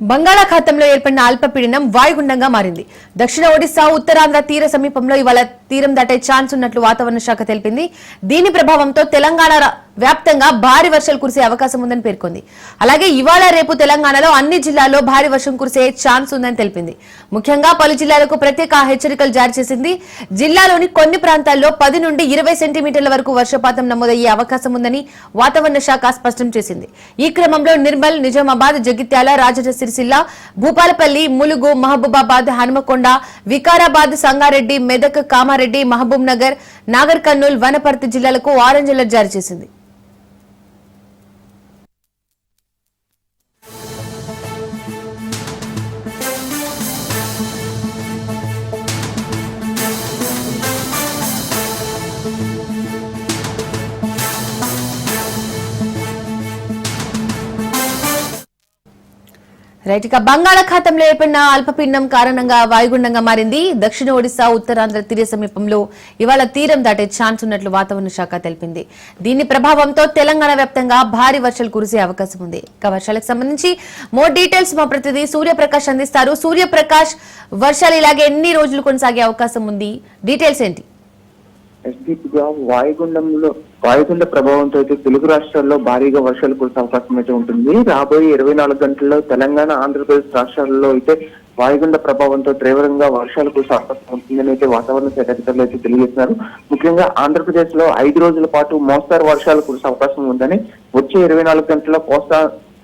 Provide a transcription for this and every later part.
బంగాళాఖాతంలో ఏర్పడిన అల్పపీడనం వాయుగుండంగా మారింది. దక్షిణ ఒడిశా ఉత్తరాంధ్ర తీర సమీపంలో ఇవాళ తీరం దాటే ఛాన్స్ ఉన్నట్లు వాతావరణ శాఖ తెలిపింది. దీని ప్రభావంతో తెలంగాణ వ్యాప్తంగా భారీ వర్షాలు కురిసే అవకాశం ఉందని పేర్కొంది. అలాగే ఇవాళ రేపు తెలంగాణలో అన్ని జిల్లాల్లో భారీ వర్షం కురిసే ఛాన్స్ ఉందని తెలిపింది. ముఖ్యంగా పలు జిల్లాలకు ప్రత్యేక హెచ్చరికలు జారీ చేసింది. జిల్లాలోని కొన్ని ప్రాంతాల్లో పది నుండి ఇరవై సెంటీమీటర్ల వరకు వర్షపాతం నమోదయ్యే అవకాశం ఉందని వాతావరణ శాఖ స్పష్టం చేసింది. ఈ క్రమంలో నిర్మల్ నిజామాబాద్ జగిత్యాల రాజన్న సిరిసిల్ల భూపాలపల్లి ములుగు మహబూబాబాద్ హనుమకొండ వికారాబాద్ సంగారెడ్డి మెదక్ కామారెడ్డి మహబూబ్ నగర్ నాగర్ కర్నూల్ వనపర్తి జిల్లాలకు ఆరెంజ్ అలర్ట్ జారీ చేసింది. రైట్ ఇక బంగాళాఖాతంలో ఏర్పడిన అల్పపీండం కారణంగా వాయుగుండంగా మారింది. దక్షిణ ఒడిశా ఉత్తరాంధ్ర తీర సమీపంలో ఇవాళ తీరం దాటే ఛాన్స్ ఉన్నట్లు వాతావరణ శాఖ తెలిపింది. దీని ప్రభావంతో తెలంగాణ వ్యాప్తంగా భారీ వర్షాలు కురిసే అవకాశం ఉంది. ఇక వర్షాలకు సంబంధించి మోర్ డీటెయిల్స్ మా ప్రతినిధి సూర్యప్రకాష్ అందిస్తారు. సూర్యప్రకాష్ వర్షాలు ఇలాగే ఎన్ని రోజులు కొనసాగే అవకాశం ఉంది? డీటెయిల్స్ ఏంటి? ఎస్టీపీగా వాయుగుండంలో వాయుగుండ ప్రభావంతో అయితే తెలుగు రాష్ట్రాల్లో భారీగా వర్షాలు కురిసే అవకాశం అయితే ఉంటుంది. రాబోయే ఇరవై నాలుగు గంటల్లో తెలంగాణ ఆంధ్రప్రదేశ్ రాష్ట్రాల్లో అయితే వాయుగుండ ప్రభావంతో తీవ్రంగా వర్షాలు కురిసే అవకాశం ఉంటుందని అయితే వాతావరణ శాఖ అధికారులు అయితే తెలియజేస్తున్నారు. ముఖ్యంగా ఆంధ్రప్రదేశ్లో ఐదు రోజుల పాటు మోస్తారు వర్షాలు కురిసే అవకాశం ఉందని వచ్చే ఇరవై నాలుగు గంటల్లో కోస్తా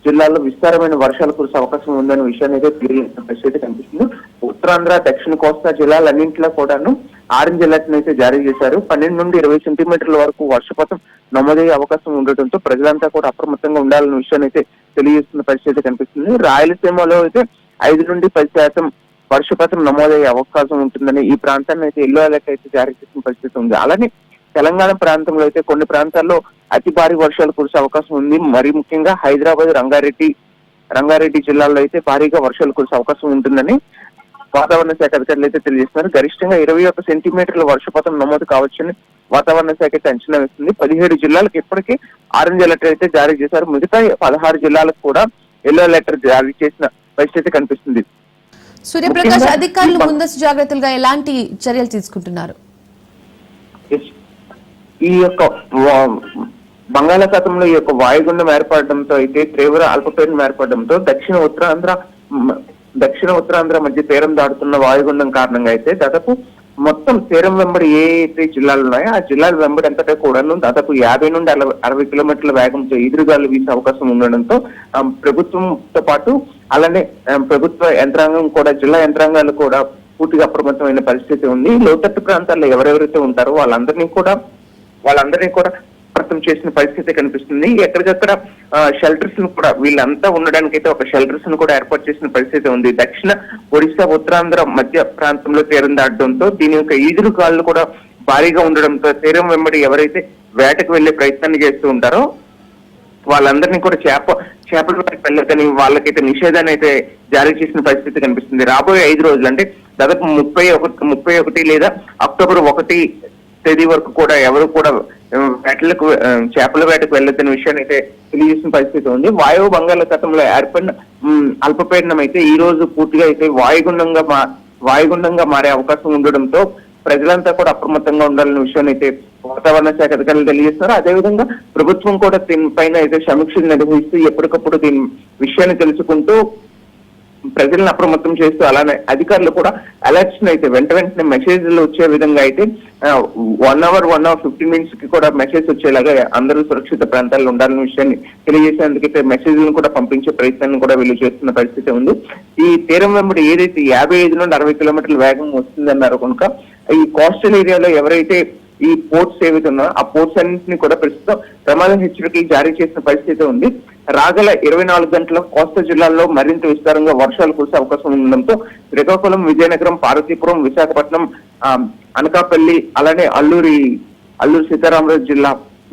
జిల్లాల్లో విస్తారమైన వర్షాలు కురిసే అవకాశం ఉందనే విషయాన్ని అయితే తెలియజేసిన పరిస్థితి అయితే కనిపిస్తుంది. ఉత్తరాంధ్ర దక్షిణ కోస్తా జిల్లాలన్నింటిలో కూడాను ఆరెంజ్ అలర్ట్ అయితే జారీ చేశారు. పన్నెండు నుండి ఇరవై సెంటీమీటర్ల వరకు వర్షపాతం నమోదయ్యే అవకాశం ఉండటంతో ప్రజలంతా కూడా అప్రమత్తంగా ఉండాలన్న విషయాన్ని అయితే తెలియజేస్తున్న పరిస్థితి అయితే కనిపిస్తుంది. రాయలసీమలో అయితే ఐదు నుండి పది శాతం వర్షపాతం నమోదయ్యే అవకాశం ఉంటుందని ఈ ప్రాంతాన్ని అయితే ఎల్లో అలర్ట్ అయితే జారీ చేసిన పరిస్థితి ఉంది. అలానే తెలంగాణ ప్రాంతంలో అయితే కొన్ని ప్రాంతాల్లో అతి భారీ వర్షాలు కురిసే అవకాశం ఉంది. మరి ముఖ్యంగా హైదరాబాద్ రంగారెడ్డి రంగారెడ్డి జిల్లాల్లో అయితే భారీగా వర్షాలు కురిసే అవకాశం ఉంటుందని వాతావరణ శాఖ అధికారులు అయితే తెలియజేస్తున్నారు. గరిష్టంగా ఇరవై ఒక్క సెంటీమీటర్ల వర్షపాతం నమోదు కావచ్చని వాతావరణ శాఖ అయితే అంచనా వేస్తుంది. పదిహేడు జిల్లాలకు ఇప్పటికీ ఆరెంజ్ అలర్ట్ అయితే జారీ చేశారు. మిగతా పదహారు జిల్లాలకు కూడా ఎల్లో అలర్ట్ జారీ చేసిన పరిస్థితి కనిపిస్తుంది. సూర్యప్రకాష్ అధికారులు ముందస్తు జాగ్రత్తలుగా ఎలాంటి చర్యలు తీసుకుంటున్నారు. ఈ యొక్క బంగాళాఖాతంలో ఈ యొక్క వాయుగుండం ఏర్పడడంతో అయితే తీవ్ర అల్పపీడనం ఏర్పడడంతో దక్షిణ ఉత్తరాంధ్ర దక్షిణ ఉత్తరాంధ్ర మధ్య తీరం దాటుతున్న వాయుగుండం కారణంగా అయితే దాదాపు మొత్తం తీరం వెంబడి ఏ అయితే జిల్లాలు ఉన్నాయో ఆ జిల్లాల వెంబడి అంతటా కూడాను దాదాపు యాభై నుండి అరవై అరవై కిలోమీటర్ల వేగంతో ఎదురుగాలు వీసే అవకాశం ఉండడంతో ప్రభుత్వంతో పాటు అలానే ప్రభుత్వ యంత్రాంగం కూడా జిల్లా యంత్రాంగాలు కూడా పూర్తిగా అప్రమత్తమైన పరిస్థితి ఉంది. లోతట్టు ప్రాంతాల్లో ఎవరెవరైతే ఉంటారో వాళ్ళందరినీ కూడా వాళ్ళందరినీ కూడా అప్రమత్తం చేసిన పరిస్థితి కనిపిస్తుంది. ఎక్కడికక్కడ షెల్టర్స్ను కూడా వీళ్ళంతా ఉండడానికి అయితే ఒక షెల్టర్స్ను కూడా ఏర్పాటు చేసిన పరిస్థితి ఉంది. దక్షిణ ఒడిశా ఉత్తరాంధ్ర మధ్య ప్రాంతంలో తీరం దాటడంతో దీని యొక్క ఈదురు గాలులు కూడా భారీగా ఉండడంతో తీరం వెంబడి ఎవరైతే వేటకు వెళ్ళే ప్రయత్నాన్ని చేస్తూ ఉంటారో వాళ్ళందరినీ కూడా చేప చేపల వారికి వెళ్ళదని వాళ్ళకైతే నిషేధాన్ని అయితే జారీ చేసిన పరిస్థితి కనిపిస్తుంది. రాబోయే ఐదు రోజులు అంటే దాదాపు ముప్పై ఒకటి ముప్పై ఒకటి లేదా అక్టోబర్ ఒకటి తేదీ వరకు కూడా ఎవరు కూడా వేటలకు చేపల వేటకు వెళ్ళొద్దని విషయాన్ని అయితే తెలియజేసిన పరిస్థితి ఉంది. వాయువు బంగాళాఖాతంలో ఏర్పడిన అల్పపీడనం అయితే ఈ రోజు పూర్తిగా అయితే వాయుగుండంగా మా వాయుగుండంగా మారే అవకాశం ఉండడంతో ప్రజలంతా కూడా అప్రమత్తంగా ఉండాలనే విషయాన్ని అయితే వాతావరణ శాఖ అధికారులు తెలియజేస్తున్నారు. అదేవిధంగా ప్రభుత్వం కూడా దీనిపైన అయితే సమీక్షలు నిర్వహిస్తూ ఎప్పటికప్పుడు దీని విషయాన్ని తెలుసుకుంటూ ప్రజలను అప్రమత్తం చేస్తూ అలానే అధికారులు కూడా అలర్ట్స్ అయితే వెంట వెంటనే మెసేజ్లు వచ్చే విధంగా అయితే one hour one hour fifteen మినిట్స్కి కూడా మెసేజ్ వచ్చేలాగా అందరూ సురక్షిత ప్రాంతాల్లో ఉండాలనే విషయాన్ని తెలియజేసేందుకైతే మెసేజ్లను కూడా పంపించే ప్రయత్నాన్ని కూడా వీళ్ళు చేస్తున్న పరిస్థితి ఉంది. ఈ తీరం వెంబడి ఏదైతే యాభై ఐదు నుండి అరవై కిలోమీటర్ల వేగం వస్తుందన్నారు కనుక ఈ కోస్టల్ ఏరియాలో ఎవరైతే ఈ పోర్ట్స్ ఏవైతే ఉన్నాయో ఆ పోర్ట్స్ అన్నింటినీ కూడా ప్రస్తుతం ప్రమాద హెచ్చరికలు జారీ చేసిన పరిస్థితి ఉంది. రాగల ఇరవై నాలుగు గంటల కోస్తా జిల్లాల్లో మరింత విస్తారంగా వర్షాలు కురిసే అవకాశం ఉండడంతో శ్రీకాకుళం విజయనగరం పార్వతీపురం విశాఖపట్నం ఆ, అనకాపల్లి అలానే అల్లూరి అల్లూరు సీతారామరాజు జిల్లా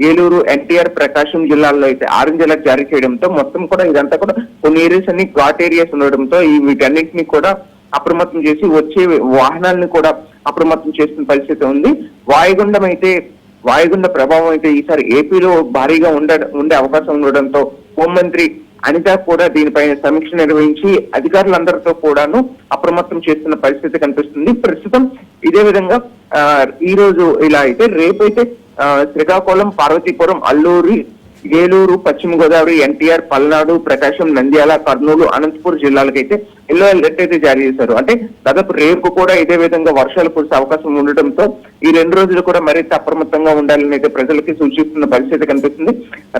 ఏలూరు ఎన్టీఆర్ ప్రకాశం జిల్లాల్లో అయితే ఆరెంజ్ అలర్ట్ జారీ చేయడంతో మొత్తం కూడా ఇదంతా కూడా కొన్ని ఏరియాస్ అన్ని ఘాట్ ఏరియాస్ ఉండడంతో ఈ వీటన్నిటిని కూడా అప్రమత్తం చేసి వచ్చే వాహనాలను కూడా అప్రమత్తం చేస్తున్న పరిస్థితి ఉంది. వాయుగుండం అయితే వాయుగుండ ప్రభావం అయితే ఈసారి ఏపీలో భారీగా ఉండ ఉండే అవకాశం ఉండడంతో హోంమంత్రి అనిత కూడా దీనిపైన సమీక్ష నిర్వహించి అధికారులందరితో కూడాను అప్రమత్తం చేస్తున్న పరిస్థితి కనిపిస్తుంది. ప్రస్తుతం ఇదే విధంగా ఆ, ఈ రోజు ఇలా అయితే రేపైతే శ్రీకాకుళం పార్వతీపురం అల్లూరి ఏలూరు పశ్చిమ గోదావరి ఎన్టీఆర్ పల్నాడు ప్రకాశం నంద్యాల కర్నూలు అనంతపురం జిల్లాలకైతే ఎల్లో అలర్ట్ అయితే జారీ చేశారు. అంటే దాదాపు రేపు కూడా ఇదే విధంగా వర్షాలు కురిసే అవకాశం ఉండటంతో ఈ రెండు రోజులు కూడా మరింత అప్రమత్తంగా ఉండాలని అయితే ప్రజలకి సూచిస్తున్న పరిస్థితి కనిపిస్తుంది.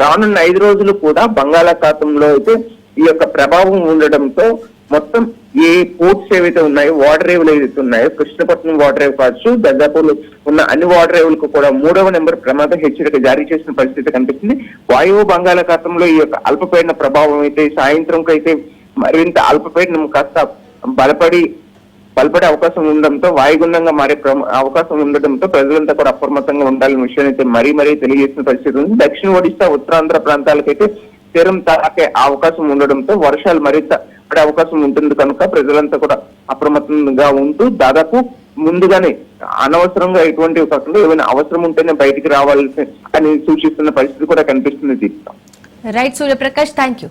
రానున్న ఐదు రోజులు కూడా బంగాళాఖాతంలో అయితే ఈ యొక్క ప్రభావం ఉండడంతో మొత్తం ఏ పోర్ట్స్ ఏవైతే ఉన్నాయో వాటర్ రేవులు ఏవైతే ఉన్నాయో కృష్ణపట్నం వాటర్ రేవ్ కావచ్చు దర్దాపులు ఉన్న అన్ని వాటర్ రేవులకు కూడా మూడవ నెంబర్ ప్రమాద హెచ్చరిక జారీ చేసిన పరిస్థితి కనిపిస్తుంది. వాయువు బంగాళాఖాతంలో ఈ యొక్క అల్పపీడన ప్రభావం అయితే సాయంత్రం అయితే మరింత అల్పపీడనం కాస్త బలపడి బలపడే అవకాశం ఉండడంతో వాయుగుండంగా మారే అవకాశం ఉండడంతో ప్రజలంతా కూడా అప్రమత్తంగా ఉండాలనే విషయాన్ని అయితే మరీ మరీ తెలియజేసిన పరిస్థితి ఉంది. దక్షిణ ఒడిశా ఉత్తరాంధ్ర ప్రాంతాలకైతే తీరం తాకే అవకాశం ఉండడంతో వర్షాలు మరింత పడే అవకాశం ఉంటుంది కనుక ప్రజలంతా కూడా అప్రమత్తంగా ఉంటూ దాదాపు ముందుగానే అనవసరంగా ఎటువంటి కాకుండా ఏమైనా అవసరం ఉంటేనే బయటికి రావాల్సి అని సూచిస్తున్న పరిస్థితి కూడా కనిపిస్తుంది దీంతో రైట్ సూర్యప్రకాష్ థ్యాంక్ యూ